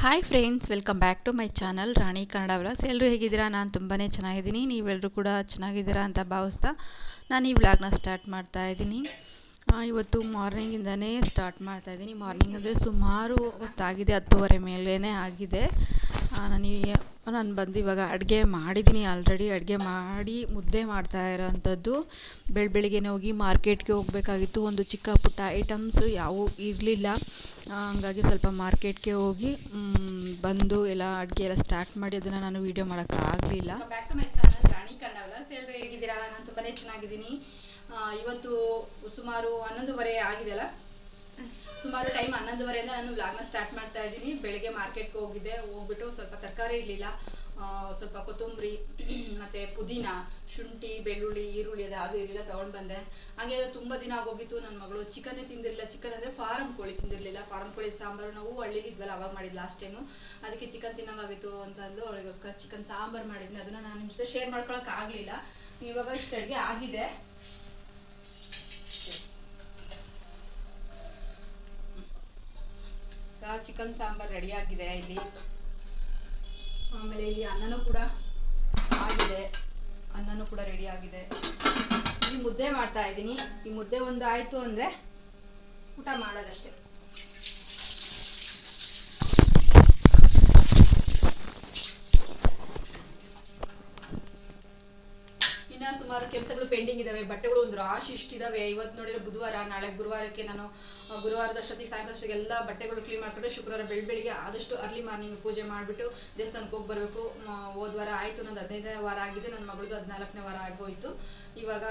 Hi friends welcome back to my channel Rani Kannada vlogs ಎಲ್ಲರೂ ಹೇಗಿದ್ದೀರಾ? ನಾನು ತುಂಬಾ ಚೆನ್ನಾಗಿದ್ದೀನಿ. ನೀವೆಲ್ಲರೂ ಕೂಡ ಚೆನ್ನಾಗಿದ್ದೀರಾ ಅಂತ ಭಾವಿಸ್ತಾ ನಾನು ಈ ವ್ಲಾಗ್ನ ಸ್ಟಾರ್ಟ್ ಮಾಡ್ತಾ ಇದ್ದೀನಿ. ಇವತ್ತು ಮಾರ್ನಿಂಗಿಂದನೇ ಸ್ಟಾರ್ಟ್ ಮಾಡ್ತಾ ಇದ್ದೀನಿ. ಮಾರ್ನಿಂಗ್ ಅಂದರೆ ಸುಮಾರು ಹೊತ್ತಾಗಿದೆ, ಹತ್ತುವರೆ ಮೇಲೇ ಆಗಿದೆ. ನನಗೆ ನಾನು ಬಂದು ಇವಾಗ ಅಡುಗೆ ಮಾಡಿದ್ದೀನಿ ಆಲ್ರೆಡಿ ಅಡುಗೆ ಮಾಡಿ ಮುದ್ದೆ ಮಾಡ್ತಾ ಇರೋವಂಥದ್ದು ಬೆಳ ಬೆಳಿಗ್ಗೆನೇ ಹೋಗಿ ಮಾರ್ಕೆಟ್ಗೆ ಹೋಗಬೇಕಾಗಿತ್ತು. ಒಂದು ಚಿಕ್ಕ ಪುಟ್ಟ ಐಟಮ್ಸು ಯಾವೂ ಇರಲಿಲ್ಲ. ಹಂಗಾಗಿ ಸ್ವಲ್ಪ ಮಾರ್ಕೆಟ್ಗೆ ಹೋಗಿ ಬಂದು ಎಲ್ಲ ಅಡುಗೆ ಎಲ್ಲ ಸ್ಟಾರ್ಟ್ ಮಾಡಿ ಅದನ್ನು ನಾನು ವೀಡಿಯೋ ಮಾಡೋಕ್ಕಾಗಲಿಲ್ಲ. ಹೇಗಿದ್ದೀರಾ? ನಾನು ತುಂಬಾ ಚೆನ್ನಾಗಿದ್ದೀನಿ. ಇವತ್ತು ಸುಮಾರು ಹನ್ನೊಂದುವರೆ ಆಗಿದೆಯಲ್ಲ ಸುಮಾರು ಟೈಮ್ ಹನ್ನೊಂದುವರೆಯಿಂದ ನಾನು ವ್ಲಾಗ್ನ ಸ್ಟಾರ್ಟ್ ಮಾಡ್ತಾ ಇದ್ದೀನಿ. ಬೆಳಿಗ್ಗೆ ಮಾರ್ಕೆಟ್ಗೆ ಹೋಗಿದ್ದೆ. ಹೋಗ್ಬಿಟ್ಟು ಸ್ವಲ್ಪ ತರಕಾರಿ ಇರಲಿಲ್ಲ. ಸ್ವಲ್ಪ ಕೊತ್ತಂಬರಿ, ಮತ್ತು ಪುದೀನ, ಶುಂಠಿ, ಬೆಳ್ಳುಳ್ಳಿ, ಈರುಳ್ಳಿ ಅದು ಅದು ಇರಲಿಲ್ಲ ತೊಗೊಂಡು ಬಂದೆ. ಹಾಗೆ ಅದು ತುಂಬ ದಿನ ಆಗೋಗಿತ್ತು. ನನ್ನ ಮಗಳು ಚಿಕನ್ನೇ ತಿಂದಿರಲಿಲ್ಲ. ಚಿಕನ್ ಅಂದರೆ ಫಾರಮ್ ಕೋಳಿ ತಿಂದಿರಲಿಲ್ಲ. ಫಾರಮ್ ಕೋಳಿ ಸಾಂಬಾರು ನಾವು ಹಳ್ಳಿಲಿ ಇದ್ವಲ್ಲ, ಅವಾಗ ಮಾಡಿದ್ದು ಲಾಸ್ಟ್ ಟೈಮು ಅದಕ್ಕೆ ಚಿಕನ್ ತಿನ್ನೋಂಗಾಗಿತ್ತು ಅಂತ ಅಂದು ಅವಳಿಗೋಸ್ಕರ ಚಿಕನ್ ಸಾಂಬಾರು ಮಾಡಿದ್ನಿ. ಅದನ್ನು ನಾನು ನಿಮ್ಮ ಜೊತೆ ಶೇರ್ ಮಾಡ್ಕೊಳಕ್ಕೆ ಆಗಲಿಲ್ಲ. ಇವಾಗ ಇಷ್ಟು ಅಡುಗೆ ಆಗಿದೆ. ಚಿಕನ್ ಸಾಂಬಾರ್ ರೆಡಿ ಆಗಿದೆ ಇಲ್ಲಿ. ಆಮೇಲೆ ಇಲ್ಲಿ ಅನ್ನನೂ ಕೂಡ ಆಗಿದೆ. ಅನ್ನನೂ ಕೂಡ ರೆಡಿ ಆಗಿದೆ. ಇಲ್ಲಿ ಮುದ್ದೆ ಮಾಡ್ತಾ ಇದ್ದೀನಿ. ಈ ಮುದ್ದೆ ಒಂದು ಆಯಿತು ಅಂದರೆ ಊಟ ಮಾಡೋದಷ್ಟೇ. ಇನ್ನ ಸುಮಾರು ಕೆಲಸಗಳು ಪೆಂಡಿಂಗ್ ಇದಾವೆ, ಬಟ್ಟೆಗಳು ಒಂದು ರಾಶಿ ಇಷ್ಟಿದಾವೆ ಇವತ್ತು ನೋಡಿದ್ರೆ ಬುಧವಾರ, ನಾಳೆ ಗುರುವಾರಕ್ಕೆ ನಾನು ಗುರುವಾರದ ಅಷ್ಟೊತ್ತಿಗೆ ಸಾಯಂಕಾಲ ಎಲ್ಲ ಬಟ್ಟೆಗಳು ಕ್ಲೀನ್ ಮಾಡ್ಕೊಂಡು ಶುಕ್ರವಾರ ಬೆಳ್, ಬೆಳಿಗ್ಗೆ ಆದಷ್ಟು ಅರ್ಲಿ ಮಾರ್ನಿಂಗ್ ಪೂಜೆ ಮಾಡಿಬಿಟ್ಟು ದೇವಸ್ಥಾನಕ್ಕೆ ಹೋಗಿ ಬರಬೇಕು. ಹೋದ ವಾರ ಆಯಿತು, ನಂದು ಹದಿನೈದನೇ ವಾರ ಆಗಿದೆ, ನನ್ನ ಮಗಳದು ಹದಿನಾಲ್ಕನೇ ವಾರ ಆಗೋಯ್ತು. ಇವಾಗ